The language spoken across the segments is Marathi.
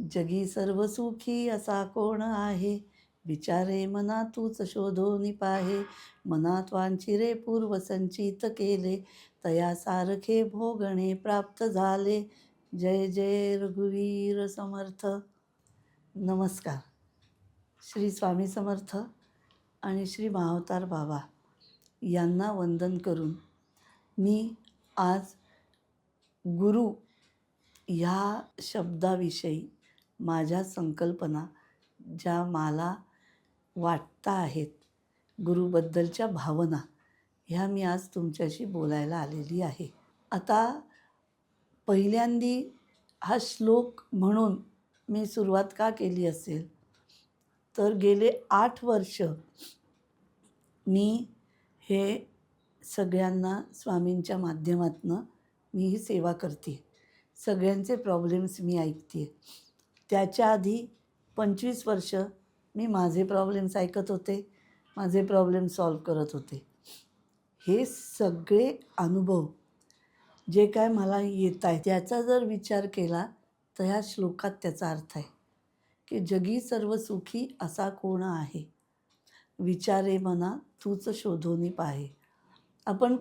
जगी सर्व सुखी असा कोण आहे? विचारे मना तूच शोधोनी पाहे मनात वांचिरे पूर्व संचित केले. तया सारखे भोगणे प्राप्त झाले. जय जय रघुवीर समर्थ. नमस्कार. श्री स्वामी समर्थ आणि श्री महावतार बाबा यांना वंदन करून मी आज गुरु ह्या शब्दाविषयी माझ्या संकल्पना ज्या मला वाटता आहेत गुरुबद्दलच्या भावना ह्या मी आज तुमच्याशी बोलायला आलेली आहे. आता पहिल्यांदी हा श्लोक म्हणून मी सुरुवात का केली असेल? तर गेले आठ वर्ष मी हे सगळ्यांना स्वामींच्या माध्यमातनं मी ही सेवा करते. सगळ्यांचे प्रॉब्लेम्स मी ऐकते. त्याच्या आधी पंचवीस वर्ष मी माझे प्रॉब्लेम्स ऐकत होते माझे प्रॉब्लेम सॉल्व करत होते. हे सगळे अनुभव जे काय मला येत आहे त्याचा जर विचार केला तर ह्या श्लोकात त्याचा अर्थ आहे की जगी सर्व सुखी असा कोण आहे? विचारे मना तूच शोधोनी पाहे. आपण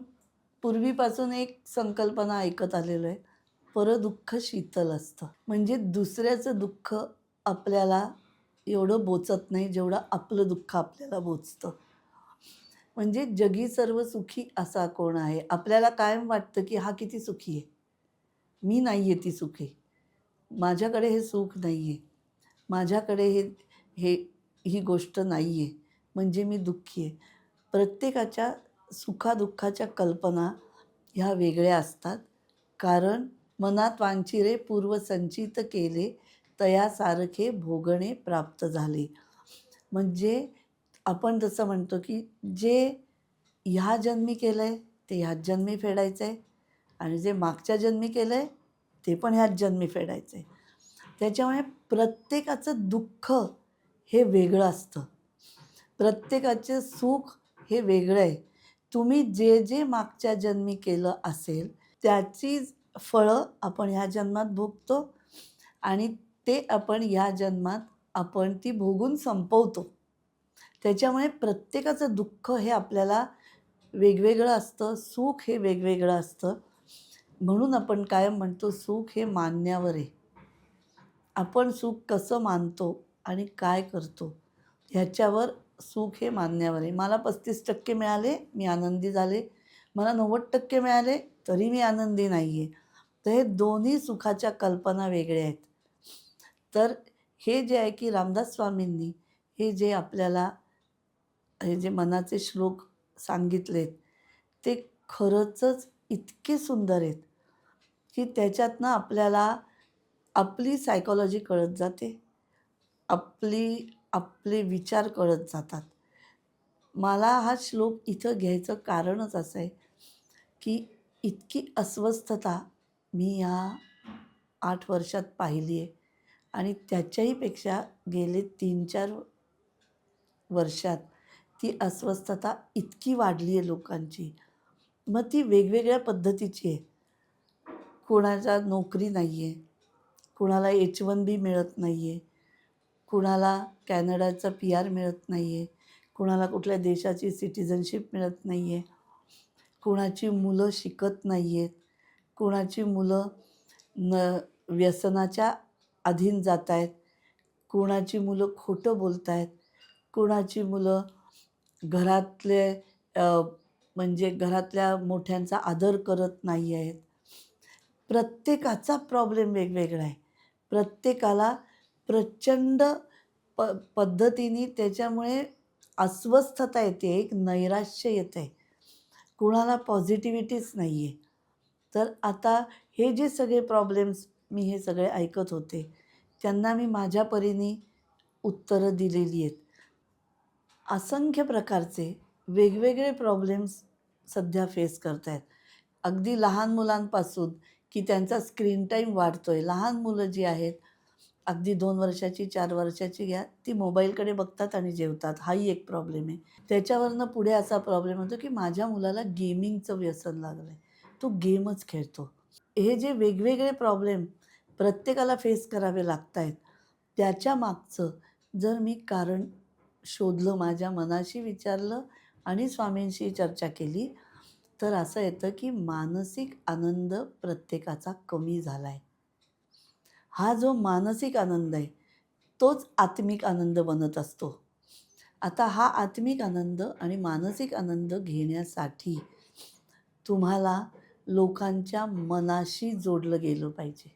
पूर्वीपासून एक संकल्पना ऐकत आलेलो आहे परदुःख शीतल असतं. म्हणजे दुसऱ्याचं दुःख आपल्याला एवढं बोचत नाही जेवढं आपलं दुःख आपल्याला बोचतं. म्हणजे जगी सर्व सुखी असा कोण आहे? आपल्याला कायम वाटतं की हा किती सुखी आहे? मी नाही आहे ती सुखी. माझ्याकडे हे सुख नाही आहे माझ्याकडे हे हे ही गोष्ट नाही आहे म्हणजे मी दुःखी आहे. प्रत्येकाच्या सुखादुःखाच्या कल्पना ह्या वेगळ्या असतात. कारण मनात वांचिरे पूर्वसंचित केले तयासारखे भोगणे प्राप्त झाले. म्हणजे आपण जसं म्हणतो की जे ह्या जन्मी केलं आहे ते ह्याच जन्मी फेडायचं आहे आणि जे मागच्या जन्मी केलं आहे ते पण ह्याच जन्मी फेडायचं आहे त्याच्यामुळे प्रत्येकाचं दुःख हे वेगळं असतं. प्रत्येकाचे सुख हे वेगळं आहे. तुम्ही जे जे मागच्या जन्मी केलं असेल त्याची फळं आपण ह्या जन्मात भोगतो आणि ते आपण ह्या जन्मात आपण ती भोगून संपवतो. त्याच्यामुळे प्रत्येकाचं दुःख हे आपल्याला वेगवेगळं असतं सुख हे वेगवेगळं असतं. म्हणून आपण कायम म्हणतो सुख हे मानण्यावर आहे. आपण सुख कसं मानतो आणि काय करतो ह्याच्यावर सुख हे मानण्यावर आहे. मला पस्तीस टक्के मिळाले मी आनंदी झाले. मला नव्वद टक्के मिळाले तरी मी आनंदी नाही आहे तर हे दोन्ही सुखाच्या कल्पना वेगळ्या आहेत. तर हे जे आहे की रामदास स्वामींनी हे जे आपल्याला हे जे मनाचे श्लोक सांगितलेत ते खरंचच इतके सुंदर आहेत की त्याच्यातनं आपल्याला आपली सायकॉलॉजी कळत जाते. आपली आपले विचार कळत जातात. मला हा श्लोक इथं घ्यायचं कारणच असं आहे की इतकी अस्वस्थता मी या आठ वर्षात पाहिली आहे आणि त्याच्याहीपेक्षा गेले तीन चार वर्षात ती अस्वस्थता इतकी वाढली आहे लोकांची. मग ती वेगवेगळ्या पद्धतीची आहे कोणाच्या नोकरी नाही आहे कुणाला एच वन बी मिळत नाही आहे कुणाला कॅनडाचा पी आर मिळत नाही आहे कुणाला कुठल्या देशाची सिटिझनशिप मिळत नाही आहे कुणाची मुलं शिकत नाही आहेत कुणाची मुलं न व्यसनाच्या अधीन जात आहेत कुणाची मुलं खोटं बोलत आहेत कुणाची मुलं घरातले म्हणजे घरातल्या मोठ्यांचा आदर करत नाही आहेत. प्रत्येकाचा प्रॉब्लेम वेगवेगळा आहे. प्रत्येकाला प्रचंड प पद्धतीने त्याच्यामुळे अस्वस्थता येते एक नैराश्य येतं आहे कुणाला पॉझिटिव्हिटीच नाही आहे तर आता हे जे सगळे प्रॉब्लेम्स मी हे सगळे ऐकत होते त्यांना मी माझ्या परीने उत्तरं दिलेली आहेत. असंख्य प्रकारचे वेगवेगळे प्रॉब्लेम्स सध्या फेस करत आहेत अगदी लहान मुलांपासून की त्यांचा स्क्रीन टाईम वाढतो आहे लहान मुलं जी आहेत अगदी दोन वर्षाची चार वर्षाची घ्या ती मोबाईलकडे बघतात आणि जेवतात. हाही एक प्रॉब्लेम आहे. त्याच्यावरनं पुढे असा प्रॉब्लेम होतो की माझ्या मुलाला गेमिंगचं व्यसन लागलं आहे तो गेमच खेळतो. हे जे वेगवेगळे प्रॉब्लेम प्रत्येकाला फेस करावे लागत आहेत त्याच्या मागचं जर मी कारण शोधलं माझ्या मनाशी विचारलं आणि स्वामींशी चर्चा केली तर असं येतं की मानसिक आनंद प्रत्येकाचा कमी झाला आहे हा जो मानसिक आनंद आहे तोच आत्मिक आनंद बनत असतो. आता हा आत्मिक आनंद आणि मानसिक आनंद घेण्यासाठी तुम्हाला लोकांच्या मनाशी जोडलं गेलं पाहिजे.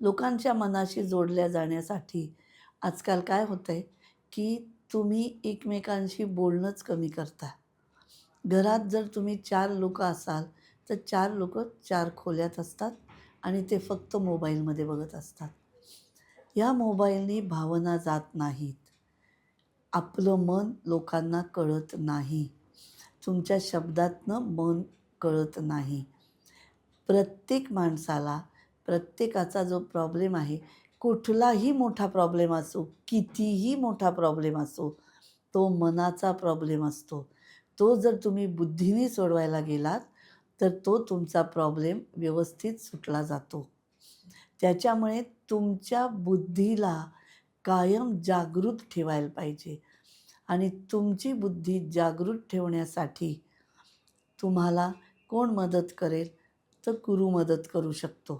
लोकांच्या मनाशी जोडल्या जाण्यासाठी आजकाल काय होतं आहे की तुम्ही एकमेकांशी बोलणंच कमी करता. घरात जर तुम्ही चार लोक असाल तर चार लोक चार खोल्यात असतात आणि ते फक्त मोबाईलमध्ये बघत असतात. या मोबाईलनी भावना जात नाहीत. आपलं मन लोकांना कळत नाही. तुमच्या शब्दातनं मन कळत नाही. प्रत्येक माणसाला प्रत्येकाचा जो प्रॉब्लेम आहे कुठलाही मोठा प्रॉब्लेम असो कितीही मोठा प्रॉब्लेम असो तो मनाचा प्रॉब्लेम असतो. तो जर तुम्ही बुद्धीने सोडवायला गेलात तर तो तुमचा प्रॉब्लेम व्यवस्थित सुटला जातो. त्याच्यामुळे तुमच्या बुद्धीला कायम जागृत ठेवायला पाहिजे. आणि तुमची बुद्धी जागृत ठेवण्यासाठी तुम्हाला कोण मदत करेल तर गुरु मदत करू शकतो.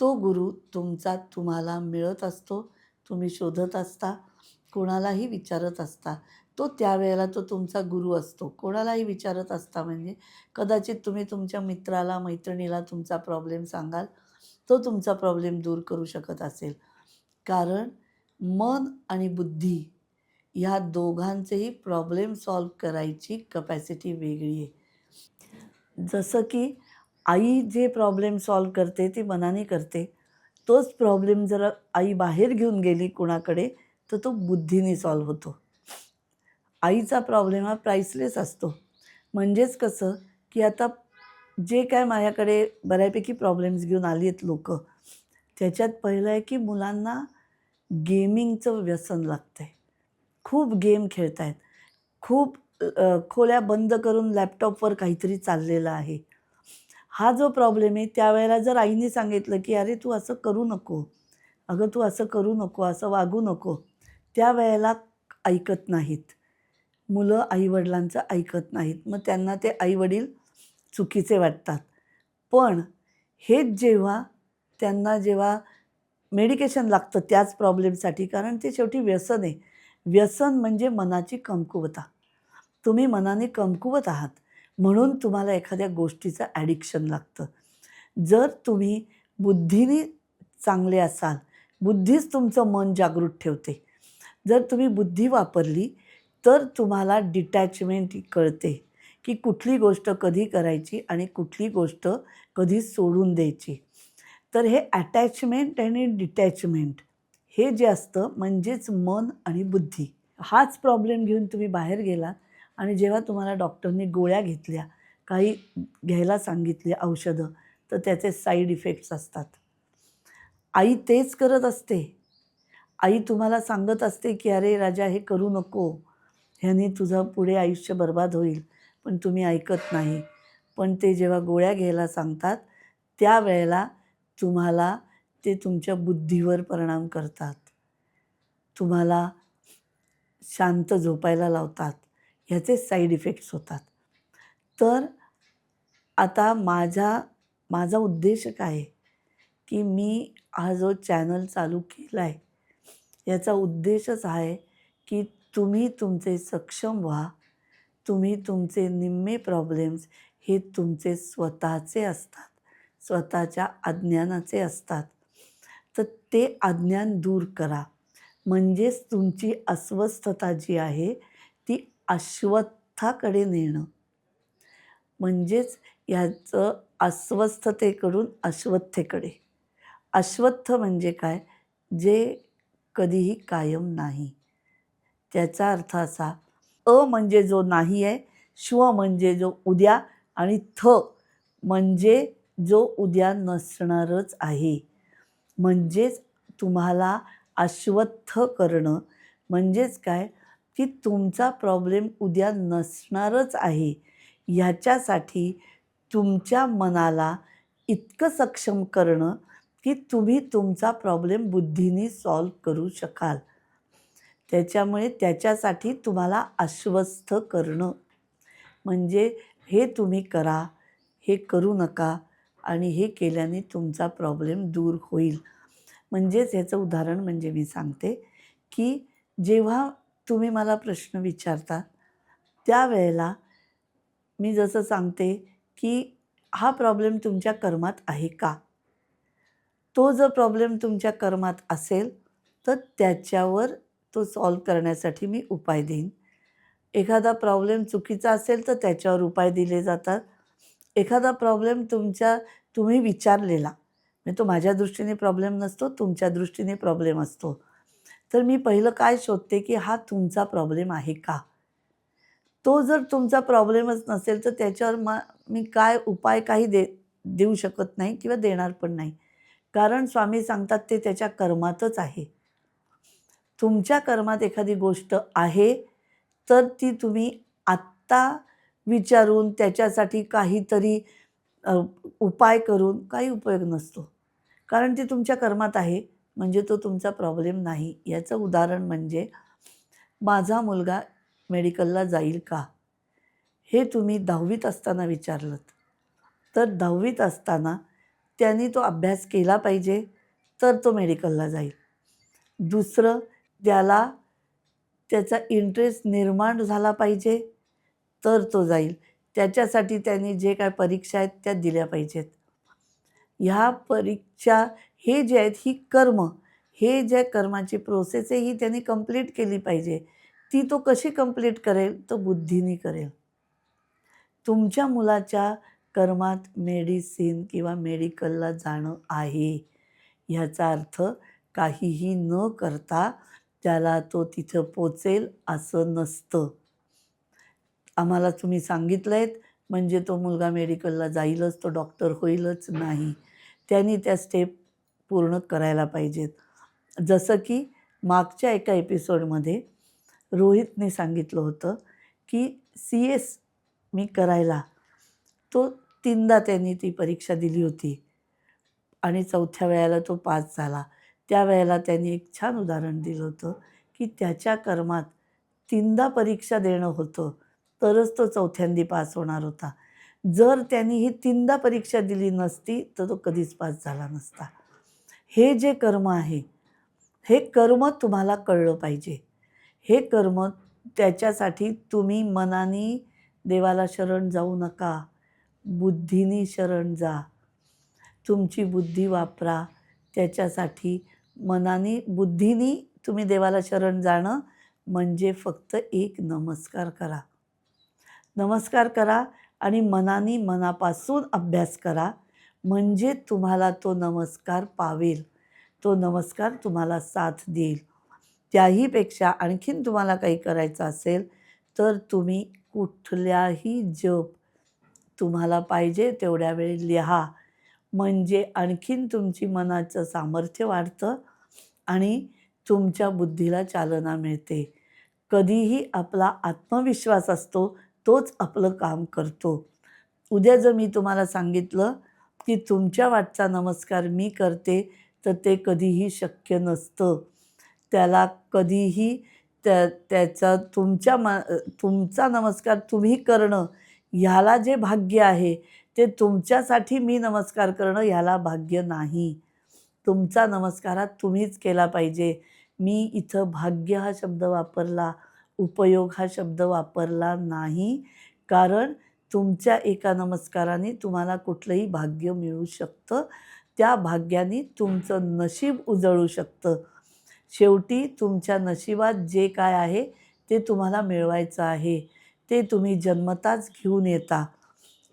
तो गुरु तुमचा तुम्हाला मिळत असतो तुम्ही शोधत असता कोणालाही विचारत असता. तो त्यावेळेला तो तुमचा गुरु असतो. कोणालाही विचारत असता म्हणजे कदाचित तुम्ही तुमच्या मित्राला मैत्रिणीला तुमचा प्रॉब्लेम सांगाल तो तुमचा प्रॉब्लेम दूर करू शकत असेल. कारण मन आणि बुद्धी ह्या दोघांचेही प्रॉब्लेम सॉल्व करायची कपॅसिटी वेगळी आहे. जसं की आई जे प्रॉब्लेम सॉल्व करते ती मनाने करते. तोच प्रॉब्लेम जर आई बाहेर घेऊन गेली कुणाकडे तर तो बुद्धीने सॉल्व होतो. आईचा प्रॉब्लेम हा प्राईसलेस असतो. म्हणजेच कसं की आता जे काय माझ्याकडे बऱ्यापैकी प्रॉब्लेम्स घेऊन आली आहेत लोक त्याच्यात पहिलं आहे की मुलांना गेमिंगचं व्यसन लागतं आहे खूप गेम खेळत आहेत खूप खोल्या बंद करून लॅपटॉपवर काहीतरी चाललेलं आहे. हा जो प्रॉब्लेम आहे त्यावेळेला जर आईने सांगितलं की अरे तू असं करू नको. अगं तू असं करू नको असं वागू नको. त्यावेळेला ऐकत नाहीत. मुलं आईवडिलांचं ऐकत नाहीत. मग त्यांना ते आईवडील चुकीचे वाटतात. पण हेच जेव्हा त्यांना जेव्हा मेडिकेशन लागतं त्याच प्रॉब्लेमसाठी कारण ते शेवटी व्यसन आहे. व्यसन म्हणजे मनाची कमकुवता. तुम्ही मनाने कमकुवत आहात. म्हणून तुम्हाला एखाद्या गोष्टीचं ॲडिक्शन लागतं. जर तुम्ही बुद्धीने चांगले असाल बुद्धीच तुमचं मन जागृत ठेवते. जर तुम्ही बुद्धी वापरली तर तुम्हाला डिटॅचमेंट कळते की कुठली गोष्ट कधी करायची आणि कुठली गोष्ट कधी सोडून द्यायची. तर हे अटॅचमेंट आणि डिटॅचमेंट हे जे असतं म्हणजेच मन आणि बुद्धी. हाच प्रॉब्लेम घेऊन तुम्ही बाहेर गेलात आणि जेव्हा तुम्हाला डॉक्टरने गोळ्या घेतल्या काही घ्यायला सांगितली औषधं तर त्याचे साईड इफेक्ट्स असतात. आई तेच करत असते. आई तुम्हाला सांगत असते की अरे राजा हे करू नको. ह्याने तुझं पुढे आयुष्य बर्बाद होईल. पण तुम्ही ऐकत नाही. पण ते जेव्हा गोळ्या घ्यायला सांगतात त्यावेळेला तुम्हाला ते तुमच्या बुद्धीवर परिणाम करतात. तुम्हाला शांत झोपायला लावतात. ह्याचे साईड इफेक्ट्स होतात. तर आता माझा माझा उद्देश काय आहे? की मी हा जो चॅनल चालू केला आहे याचा उद्देशच आहे की तुम्ही तुमचे सक्षम व्हा तुम्ही तुमचे निम्मे प्रॉब्लेम्स हे तुमचे स्वतःचे असतात स्वतःच्या अज्ञानाचे असतात. तर ते अज्ञान दूर करा. म्हणजेच तुमची अस्वस्थता जी आहे अश्वत्थाकडे नेणं. म्हणजेच ह्याचं अस्वस्थतेकडून अश्वत्थेकडे. अश्वत्थ म्हणजे काय? जे कधीही कायम नाही. त्याचा अर्थ असा अ म्हणजे जो नाही आहे श्व म्हणजे जो उद्या आणि थ म्हणजे जो उद्या नसणारच आहे. म्हणजेच तुम्हाला अश्वत्थ करणं म्हणजेच काय? की तुमचा प्रॉब्लेम उद्या नसणारच आहे. ह्याच्यासाठी तुमच्या मनाला इतकं सक्षम करणं की तुम्ही तुमचा प्रॉब्लेम बुद्धीने सॉल्व करू शकाल. त्याच्यामुळे त्याच्यासाठी तुम्हाला आश्वस्त करणं. म्हणजे हे तुम्ही करा हे करू नका आणि हे केल्याने तुमचा प्रॉब्लेम दूर होईल. म्हणजेच ह्याचं उदाहरण म्हणजे मी सांगते की जेव्हा तुम्ही मला प्रश्न विचारता त्यावेळेला मी जसं सांगते की हा प्रॉब्लेम तुमच्या कर्मात आहे का? तो जर प्रॉब्लेम तुमच्या कर्मात असेल तर त्याच्यावर तो सॉल्व करण्यासाठी मी उपाय देईन. एखादा प्रॉब्लेम चुकीचा असेल तर त्याच्यावर उपाय दिले जातात. एखादा प्रॉब्लेम तुमच्या तुम्ही विचारलेला म्हणजे तो माझ्या दृष्टीने प्रॉब्लेम नसतो तुमच्या दृष्टीने प्रॉब्लेम असतो. तर मी पहिलं काय शोधते की हा तुमचा प्रॉब्लेम आहे का? तो जर तुमचा प्रॉब्लेमच नसेल तर त्याच्यावर मा मी काय उपाय काही दे देऊ शकत नाही किंवा देणार पण नाही. कारण स्वामी सांगतात ते त्याच्या कर्मातच आहे. तुमच्या कर्मात एखादी गोष्ट आहे तर ती तुम्ही आत्ता विचारून त्याच्यासाठी काहीतरी उपाय करून काही उपयोग नसतो. कारण ती तुमच्या कर्मात आहे. म्हणजे तो तुमचा प्रॉब्लेम नाही. याचं उदाहरण म्हणजे माझा मुलगा मेडिकलला जाईल का? हे तुम्ही दहावीत असताना विचारलं तर दहावीत असताना त्यांनी तो अभ्यास केला पाहिजे तर तो मेडिकलला जाईल. दुसरं त्याला त्याचा इंटरेस्ट निर्माण झाला पाहिजे तर तो जाईल. त्याच्यासाठी त्यांनी जे काय परीक्षा आहेत त्या दिल्या पाहिजेत. ह्या परीक्षा हे जे आहेत ही कर्म हे जे कर्माची प्रोसेस आहे ही त्यांनी कंप्लीट केली पाहिजे. ती तो कशी कंप्लीट करेल? तो बुद्धीने करेल. तुमच्या मुलाच्या कर्मात मेडिसिन किंवा मेडिकलला जाणं आहे. ह्याचा अर्थ काहीही न करता त्याला तो तिथं पोचेल असं नसतं. आम्हाला तुम्ही सांगितलं आहेत म्हणजे तो मुलगा मेडिकलला जाईलच तो डॉक्टर होईलच नाही. त्यांनी त्या स्टेप पूर्ण करायला पाहिजेत. जसं की मागच्या एका एपिसोडमध्ये रोहितने सांगितलं होतं की सी एस मी करायला. तो तीनदा त्यांनी ती परीक्षा दिली होती. आणि चौथ्या वेळेला तो पास झाला. त्यावेळेला त्यांनी एक छान उदाहरण दिलं होतं की त्याच्या कर्मात तीनदा परीक्षा देणं होतं तरच तो चौथ्यांदी पास होणार होता. जर त्यांनी ही तीनदा परीक्षा दिली नसती तर तो कधीच पास झाला नसता. हे जे कर्म आहे हे कर्म तुम्हाला कळलं पाहिजे. हे कर्म त्याच्यासाठी तुम्ही मनाने देवाला शरण जाऊ नका. बुद्धीनी शरण जा. तुमची बुद्धी वापरा. त्याच्यासाठी मनाने बुद्धीनी तुम्ही देवाला शरण जाणं म्हणजे फक्त एक नमस्कार करा. नमस्कार करा आणि मनाने मनापासून अभ्यास करा. म्हणजे तुम्हाला तो नमस्कार पावेल. तो नमस्कार तुम्हाला साथ देईल. त्याहीपेक्षा आणखीन तुम्हाला काही करायचं असेल तर तुम्ही कुठल्याही जप तुम्हाला पाहिजे तेवढ्या वेळ लिहा. म्हणजे आणखीन तुमची मनाचं सामर्थ्य वाढतं आणि तुमच्या बुद्धीला चालना मिळते. कधीही आपला आत्मविश्वास असतो तोच आपलं काम करतो. उद्या जर मी तुम्हाला सांगितलं की तुमच्या वाटचा नमस्कार मी करते तर ते कधीही शक्य नसतं. त्याला कधीही त्या त्याचा तुमच्या म तुमचा नमस्कार तुम्ही करणं ह्याला जे भाग्य आहे ते तुमच्यासाठी मी नमस्कार करणं ह्याला भाग्य नाही. तुमचा नमस्कारात तुम्हीच केला पाहिजे. मी इथं भाग्य हा शब्द वापरला उपयोग हा शब्द वापरला नाही. कारण तुमच्या एका नमस्काराने तुम्हाला कुठलंही भाग्य मिळू शकतं. त्या भाग्याने तुमचं नशीब उजळू शकतं. शेवटी तुमच्या नशिबात जे काय आहे ते तुम्हाला मिळवायचं आहे. ते तुम्ही जन्मताच घेऊन येता.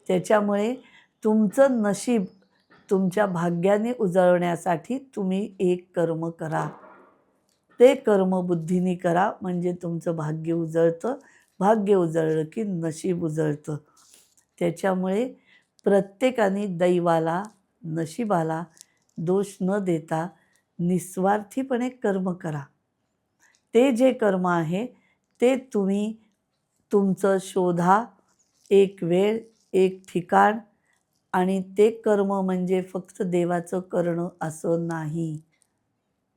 त्याच्यामुळे तुमचं नशीब तुमच्या भाग्याने उजळण्यासाठी तुम्ही एक कर्म करा. ते कर्म बुद्धीने करा म्हणजे तुमचं भाग्य उजळतं. भाग्य उजळलं की नशीब उजळतं. त्याच्यामुळे प्रत्येकाने दैवाला नशिबाला दोष न देता निस्वार्थीपणे कर्म करा. ते जे कर्म आहे ते तुम्ही तुमचं शोधा एक वेळ एक ठिकाण आणि ते कर्म म्हणजे फक्त देवाचं करणं असं नाही.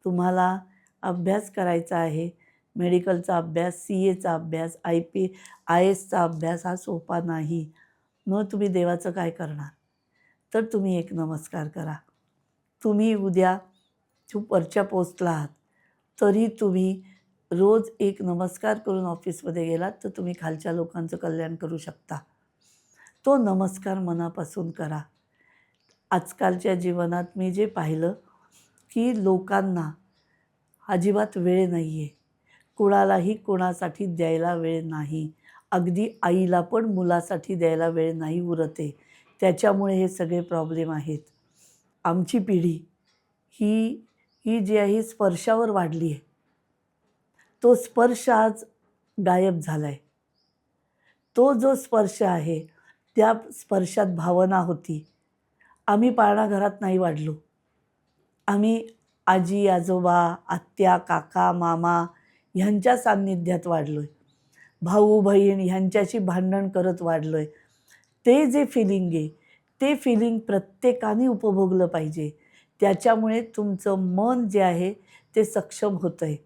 तुम्हाला अभ्यास करायचा आहे मेडिकलचा अभ्यास सी एचा अभ्यास आय पी आय एसचा अभ्यास हा सोपा नाही. मग तुम्ही देवाचं काय करणार? तर तुम्ही एक नमस्कार करा. तुम्ही उद्या खूप वरच्या पोचला आहात. तरी तुम्ही रोज एक नमस्कार करून ऑफिसमध्ये गेलात तर तुम्ही खालच्या लोकांचं कल्याण करू शकता. तो नमस्कार मनापासून करा. आजकालच्या जीवनात मी जे पाहिलं की लोकांना अजिबात वेळ नाही आहे कुणालाही कोणासाठी द्यायला वेळ नाही. अगदी आईला पण मुलासाठी द्यायला वेळ नाही उरते. त्याच्यामुळे हे सगळे प्रॉब्लेम आहेत. आमची पिढी ही ही जी आहे ही स्पर्शावर वाढली आहे. तो स्पर्श आज गायब झाला आहे तो जो स्पर्श आहे त्या स्पर्शात भावना होती. आम्ही पाळणाघरात नाही वाढलो. आम्ही आजी आजोबा आत्या काका मामा ह्यांच्या सान्निध्यात वाढलो आहे भाऊ बहीण ह्यांच्याशी भांडण करत वाढलो आहे ते जे फिलिंग आहे ते फिलिंग प्रत्येकाने उपभोगलं पाहिजे. त्याच्यामुळे तुमचं मन जे आहे ते सक्षम होतं आहे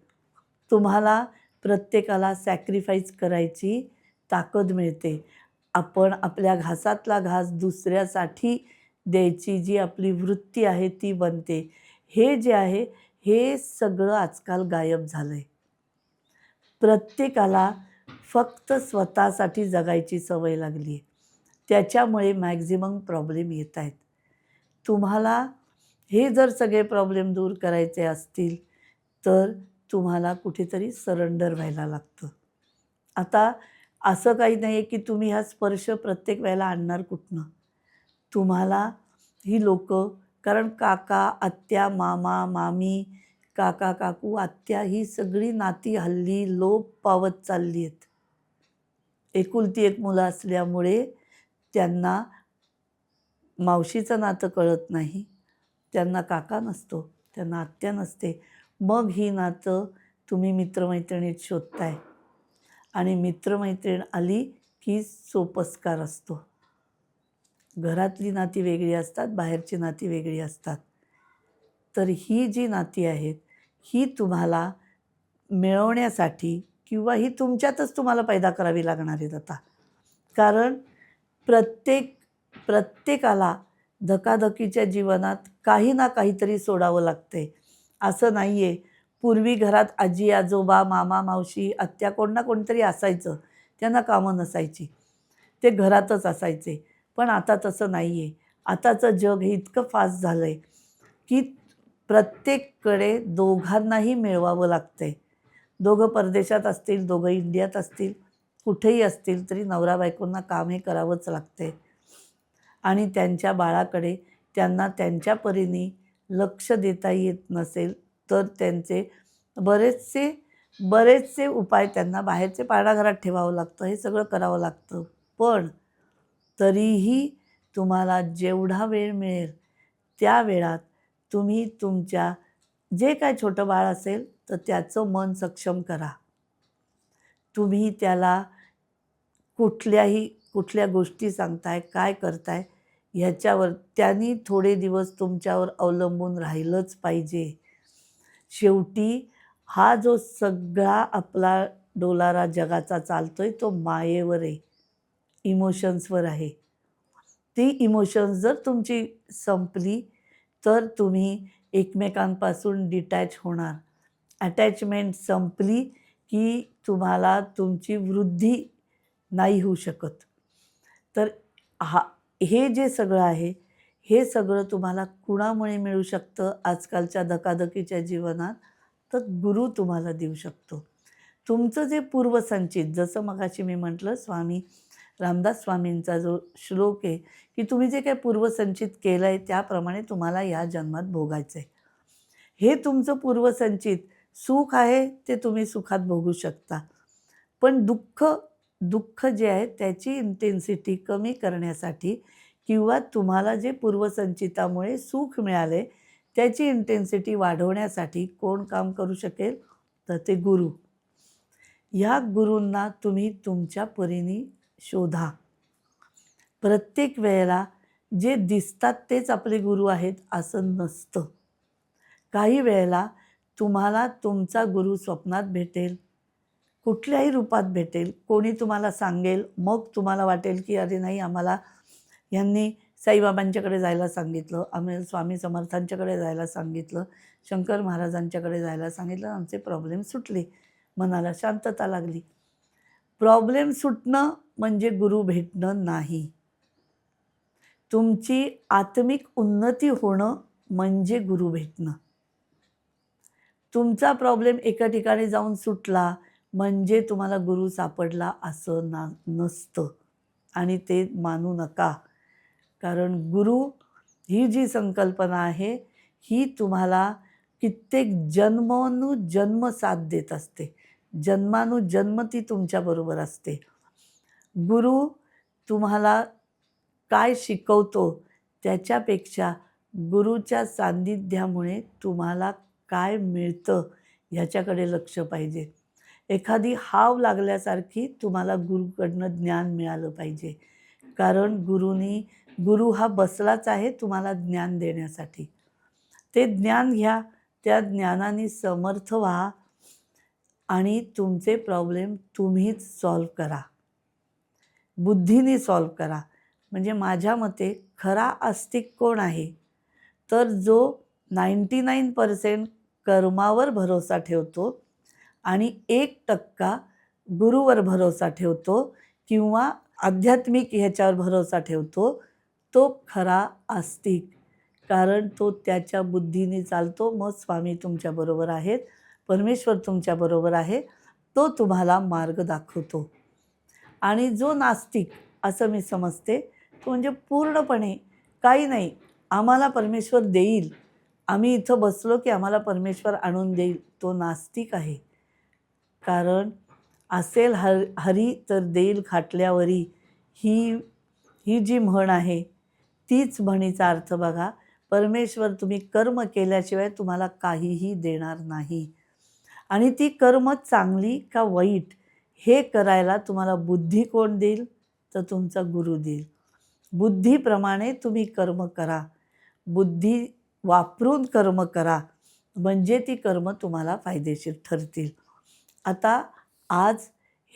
तुम्हाला प्रत्येकाला सॅक्रिफाईस करायची ताकद मिळते. आपण आपल्या घासातला घास दुसऱ्यासाठी द्यायची जी आपली वृत्ती आहे ती बनते. हे जे आहे हे सगळं आजकाल गायब झालं आहे प्रत्येकाला फक्त स्वतःसाठी जगायची सवय लागली आहे. त्याच्यामुळे मॅक्झिमम प्रॉब्लेम येत आहेत. तुम्हाला हे जर सगळे प्रॉब्लेम दूर करायचे असतील तर तुम्हाला कुठेतरी सरेंडर व्हायला लागतं. आता असं काही नाही आहे की तुम्ही हा स्पर्श प्रत्येक वेळेला आणणार कुठनं. तुम्हाला ही लोक कारण काका आत्या मामा मामी काका काकू आत्या ही सगळी नाती हल्ली लोप पावत चालली आहेत. एकुलती एक मुलं असल्यामुळे त्यांना मावशीचं नातं कळत नाही. त्यांना काका नसतो त्यांना आत्या नसते. मग ही नातं तुम्ही मित्रमैत्रिणीत शोधताय. आणि मित्रमैत्रीण आली की सोपस्कार असतो. घरातली नाती वेगळी असतात बाहेरची नाती वेगळी असतात. तर ही जी नाती आहेत ही तुम्हाला मिळवण्यासाठी किंवा ही तुमच्यातच तुम्हाला पैदा करावी लागणार आहेत आता. कारण प्रत्येक प्रत्येकाला धकाधकीच्या जीवनात काही ना काहीतरी सोडावं लागते असं नाही आहे पूर्वी घरात आजी आजोबा मामा मावशी आत्या कोण ना कोणतरी असायचं. त्यांना कामं नसायची. ते घरातच असायचे. पण आता तसं नाही आहे आताचं जग हे इतकं फास्ट झालं आहे की प्रत्येककडे दोघांनाही मिळवावं लागतं आहे दोघं परदेशात असतील दोघं इंडियात असतील कुठेही असतील तरी नवरा बायकोंना काम हे करावंच लागते आणि त्यांच्या बाळाकडे त्यांना त्यांच्या परीने लक्ष देता येत नसेल तर त्यांचे बरेचसे बरेचसे उपाय त्यांना बाहेरचे पाळणाघरात ठेवावं लागतं हे सगळं करावं लागतं. पण तरीही तुम्हाला जेवढा वेळ मिळेल त्या वेळात तुम्ही तुमच्या जे काय छोटं बाळ असेल तर त्याचं मन सक्षम करा. तुम्ही त्याला कुठल्याही कुठल्या गोष्टी सांगताय काय करताय ह्याच्यावर त्यांनी थोडे दिवस तुमच्यावर अवलंबून राहिलंच पाहिजे. शेवटी हा जो सगळा आपला डोलारा जगाचा चालतो आहे तो मायेवर आहे. इमोशन्सवर आहे. ती इमोशन्स जर तुमची संपली तर तुम्ही एकमेकांपासून डिटॅच होणार. अटॅचमेंट संपली की तुम्हाला तुमची वृद्धी नाही होऊ शकत. तर हा हे जे सगळं आहे हे सगळं तुम्हाला कुणामुळे मिळू शकतं आजकालच्या धकाधकीच्या जीवनात? तर गुरु तुम्हाला देऊ शकतो. तुमचं जे पूर्वसंचित जसं मगाशी मी म्हटलं स्वामी रामदास स्वामींचा जो श्लोक आहे की तुम्ही जे काही पूर्वसंचित केलं आहे त्याप्रमाणे तुम्हाला या जन्मात भोगायचं आहे हे तुमचं पूर्वसंचित सुख आहे ते तुम्ही सुखात भोगू शकता. पण दुःख दुःख जे आहे त्याची इंटेन्सिटी कमी करण्यासाठी किंवा तुम्हाला जे पूर्वसंचितामुळे सुख मिळाले त्याची इंटेन्सिटी वाढवण्यासाठी कोण काम करू शकेल? तर ते गुरु. ह्या गुरूंना तुम्ही तुमच्या परीने शोधा. प्रत्येक वेळेला जे दिसतात तेच आपले गुरु आहेत असं नसतं. काही वेळेला तुम्हाला तुमचा गुरु स्वप्नात भेटेल कुठल्याही रूपात भेटेल कोणी तुम्हाला सांगेल मग तुम्हाला वाटेल की अरे नाही आम्हाला यांनी साईबाबांच्याकडे जायला सांगितलं आम्ही स्वामी समर्थांच्याकडे जायला सांगितलं शंकर महाराजांच्याकडे जायला सांगितलं आमचे प्रॉब्लेम सुटले. मनाला शांतता लागली. प्रॉब्लेम सुटणं म्हणजे गुरु भेटणं नाही. तुमची आत्मिक उन्नती होणं म्हणजे गुरु भेटणं. तुमचा प्रॉब्लेम एका ठिकाणी जाऊन सुटला म्हणजे तुम्हाला गुरु सापडला असं ना नसतं. आणि ते मानू नका. कारण गुरु ही जी संकल्पना आहे ही तुम्हाला कित्येक जन्मानुजन्म साथ देत असते. जन्मानुजन्म ती तुमच्याबरोबर असते. गुरु तुम्हाला काय शिकवतो त्याच्यापेक्षा गुरुच्या सान्निध्यामुळे तुम्हाला काय मिळतं ह्याच्याकडे लक्ष पाहिजे. एखादी हाव लागल्यासारखी तुम्हाला गुरुकडनं ज्ञान मिळालं पाहिजे. कारण गुरुनी गुरु हा बसलाच आहे तुम्हाला ज्ञान देण्यासाठी. ते ज्ञान घ्या त्या ज्ञानाने समर्थ व्हा आणि तुमचे प्रॉब्लेम तुम्हीच सॉल्व करा. बुद्धीने सॉल्व करा. म्हणजे माझ्या मते खरा आस्तिक कोण आहे तर जो नाईंटी नाईन पर्सेंट कर्मावर भरोसा ठेवतो आणि एक टक्का गुरुवर भरोसा ठेवतो किंवा आध्यात्मिक ह्याच्यावर भरोसा ठेवतो तो खरा आस्तिक कारण तो त्याच्या बुद्धीने चालतो. मग स्वामी तुमच्याबरोबर आहेत. परमेश्वर तुमच्याबरोबर आहे. तो तुम्हाला मार्ग दाखवतो. आणि जो नास्तिक असं मी समजते तो म्हणजे पूर्णपणे काही नाही आम्हाला परमेश्वर देईल. आम्ही इथं बसलो की आम्हाला परमेश्वर आणून देईल. तो नास्तिक आहे. कारण असेल हर हरी तर देईल खाटल्यावरी. ही ही जी म्हण आहे तीच म्हणीचा अर्थ बघा. परमेश्वर तुम्ही कर्म केल्याशिवाय तुम्हाला काहीही देणार नाही. आणि ती कर्म चांगली का वाईट हे करायला तुम्हाला बुद्धी कोण देईल? तर तुमचा गुरु देईल. बुद्धीप्रमाणे तुम्ही कर्म करा. बुद्धी वापरून कर्म करा. म्हणजे ती कर्म तुम्हाला फायदेशीर ठरतील. आता आज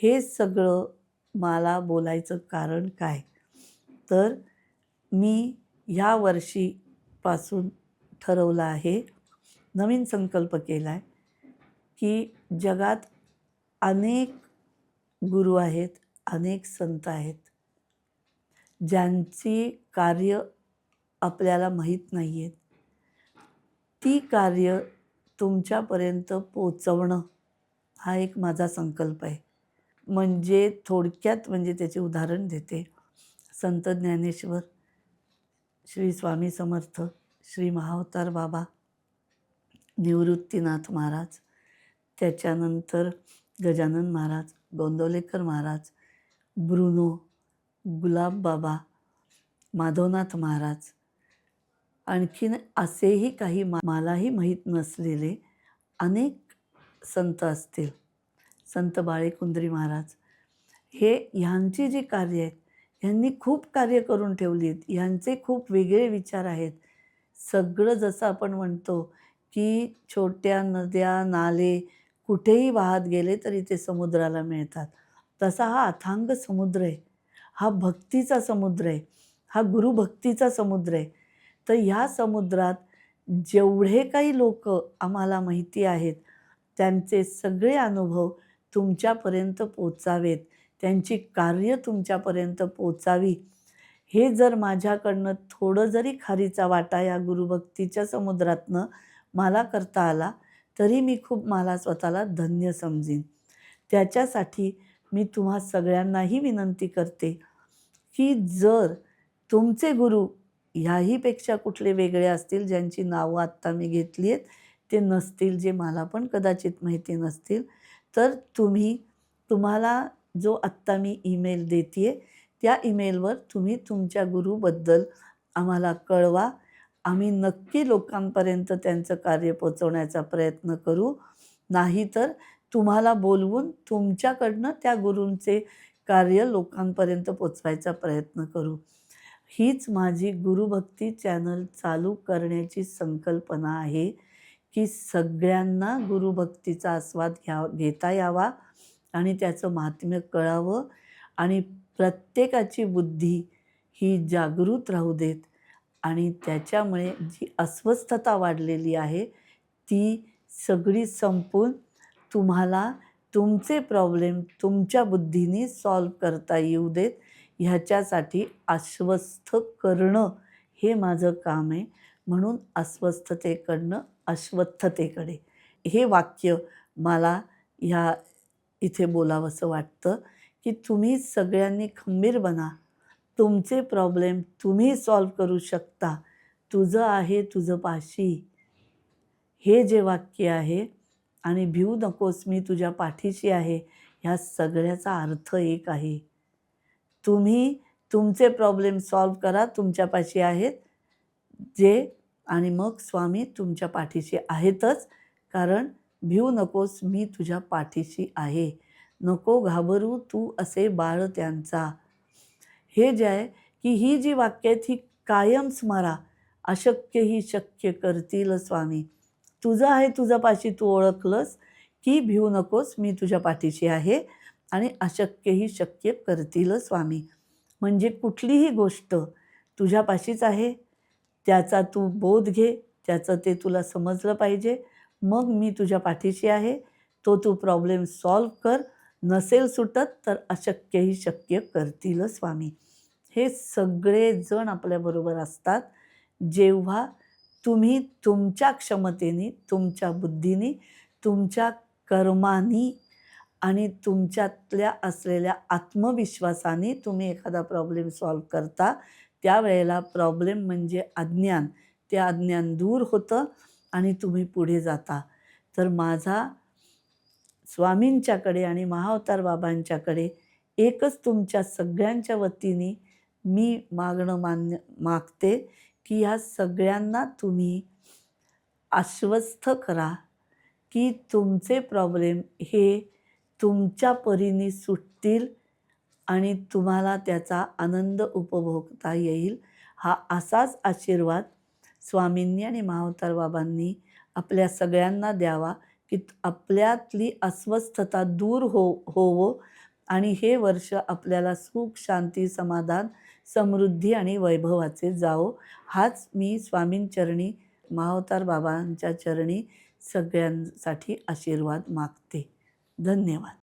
हे सगळं मला बोलायचं कारण काय? तर मी ह्या वर्षीपासून ठरवलं आहे नवीन संकल्प केला आहे की जगात अनेक गुरु आहेत अनेक संत आहेत ज्यांची कार्य आपल्याला माहीत नाही आहेत ती कार्य तुमच्यापर्यंत पोचवणं हा एक माझा संकल्प आहे. म्हणजे थोडक्यात म्हणजे त्याचे उदाहरण देते. संत ज्ञानेश्वर श्री स्वामी समर्थ श्री महावतार बाबा निवृत्तीनाथ महाराज त्याच्यानंतर गजानन महाराज गोंदवलेकर महाराज ब्रुनो गुलाब बाबा माधवनाथ महाराज आणखीन असेही काही मा मलाही माहीत नसलेले अनेक संत असतील. संत बाळेकुंद्री महाराज. हे ह्यांची जी कार्य आहेत ह्यांनी खूप कार्य करून ठेवली आहेत ह्यांचे खूप वेगळे विचार आहेत. सगळं जसं आपण म्हणतो की छोट्या नद्या नाले कुठेही वाहत गेले तरी ते समुद्राला मिळतात. तसा हा अथांग समुद्र आहे. हा भक्तीचा समुद्र आहे. हा गुरुभक्तीचा समुद्र आहे. तर ह्या समुद्रात जेवढे काही लोक आम्हाला माहिती आहेत त्यांचे सगळे अनुभव तुमच्यापर्यंत पोचावेत. त्यांची कार्य तुमच्यापर्यंत पोचावी. हे जर माझ्याकडनं थोडं जरी खारीचा वाटा या गुरुभक्तीच्या समुद्रातनं मला करता आला तरी मी खूप मला स्वतःला धन्य समजीन. त्याच्यासाठी मी तुम्हा सगळ्यांनाही विनंती करते की जर तुमचे गुरु ह्याहीपेक्षा कुठले वेगळे असतील ज्यांची नावं आत्ता मी घेतली आहेत ते नसतील जे मला पण कदाचित माहिती नसतील तर तुम्ही तुम्हाला जो आत्ता मी ईमेल देते आहे त्या ईमेलवर तुम्ही तुमच्या गुरुबद्दल आम्हाला कळवा. आम्ही नक्की लोकांपर्यंत त्यांचं कार्य पोचवण्याचा प्रयत्न करू. नाहीतर तुम्हाला बोलवून तुमच्याकडनं त्या गुरूंचे कार्य लोकांपर्यंत पोचवायचा प्रयत्न करू. हीच माझी गुरुभक्ती चॅनल चालू करण्याची संकल्पना आहे की सगळ्यांना गुरुभक्तीचा आस्वाद घ्या घेता यावा आणि त्याचं महात्म्य कळावं आणि प्रत्येकाची बुद्धी ही जागृत राहू देत आणि त्याच्यामुळे जी अस्वस्थता वाढलेली आहे ती सगळी संपून तुम्हाला तुमचे प्रॉब्लेम तुमच्या बुद्धीने सॉल्व करता येऊ देत. ह्याच्यासाठी आश्वस्थ करणं हे माझं काम आहे. म्हणून अस्वस्थतेकडनं अश्वत्थतेकडे. हे वाक्य मला ह्या इथे बोलावंसं वाटतं की तुम्ही सगळ्यांनी खंबीर बना. तुमचे प्रॉब्लेम तुम्ही सॉल्व करू शकता. तुझं आहे तुझं पाशी. हे जे वाक्य आहे आणि भिऊ नकोस मी तुझ्या पाठीशी आहे ह्या सगळ्याचा अर्थ एक आहे. तुम्ही तुमचे प्रॉब्लेम सॉल्व करा तुमच्यापाशी आहेत जे आणि मग स्वामी तुमच्या पाठीशी आहेतच कारण भिऊ नकोस मी तुझ्या पाठीशी आहे. नको घाबरू तू असे बाळ त्यांचा. हे जे आहे की ही जी वाक्य आहेत ही कायम स्मरा अशक्य ही शक्य करतील स्वामी. तुझं आहे तुझं पाशी तू ओळखलंस की भिवू नकोस मी तुझ्या पाठीशी आहे आणि अशक्य ही शक्य करतील स्वामी. म्हणजे कुठलीही गोष्ट तुझ्यापाशीच आहे त्याचा तू बोध घे त्याचं ते तुला समजलं पाहिजे. मग मी तुझ्या पाठीशी आहे तो तू प्रॉब्लेम सॉल्व कर नसेल सुटत तर अशक्यही शक्य करतील स्वामी. हे सगळेजण आपल्याबरोबर असतात. जेव्हा तुम्ही तुमच्या क्षमतेने तुमच्या बुद्धीने तुमच्या कर्मानी आणि तुमच्यातल्या असलेल्या आत्मविश्वासाने तुम्ही एखादा प्रॉब्लेम सॉल्व करता त्यावेळेला प्रॉब्लेम म्हणजे अज्ञान. ते अज्ञान दूर होतं आणि तुम्ही पुढे जाता. तर माझा स्वामींच्याकडे आणि महावतार बाबांच्याकडे एकच तुमच्या सगळ्यांच्या वतीने मी मागणं मान्य मागते की ह्या सगळ्यांना तुम्ही आश्वस्त करा की तुमचे प्रॉब्लेम हे तुमच्या परीने सुटतील आणि तुम्हाला त्याचा आनंद उपभोगता येईल. हा असाच आशीर्वाद स्वामींनी आणि महावतार बाबांनी आपल्या सगळ्यांना द्यावा. की आपल्यातली अस्वस्थता दूर हो होवो आणि हे वर्ष आपल्याला सुख शांती समाधान समृद्धी आणि वैभवाचे जावो. हाच मी स्वामींचरणी महावतार बाबांच्या चरणी सगळ्यांसाठी आशीर्वाद मागते. धन्यवाद.